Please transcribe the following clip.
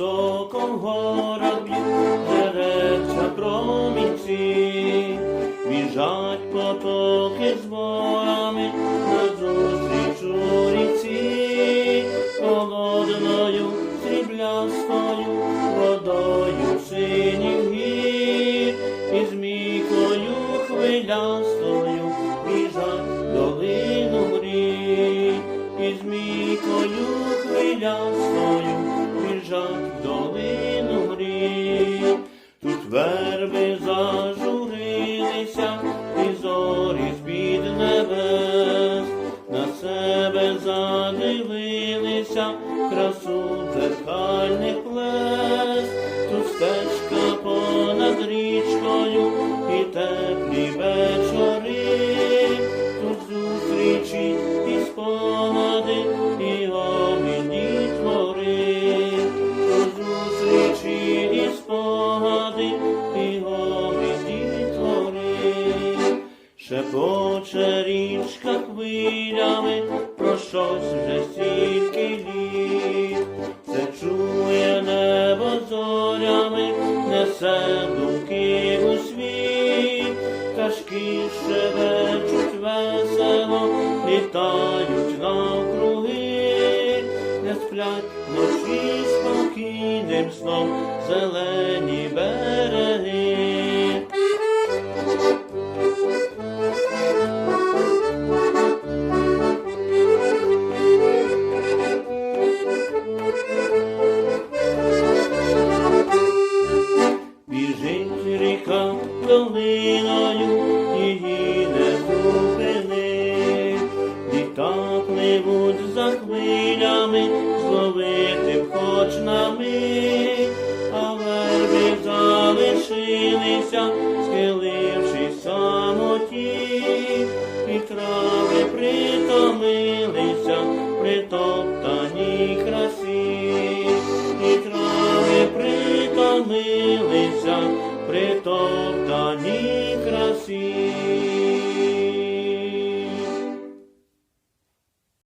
оком горах б'ють деревця промінці, біжать потоки з ворами назустріч у ріці, холодною сріблястою водою синіх гір, і змійкою хвилястою біжать долину грі, і змійкою хвилястою і зорі з-під небес, на себе задивилися, красу дзеркальних Шепоче річка хвилями про щось вже стільки літ. Це чує небо зорями, несе думки у світ. Пташки шевечуть весело, літають навкруги, не сплять вночі спокійним сном зелені береги. За хвилями, зловити б хоч на мить, а верби залишилися, схилившись самоті, і трави притомилися, притоптаній красі, і трави притомилися, притоптаній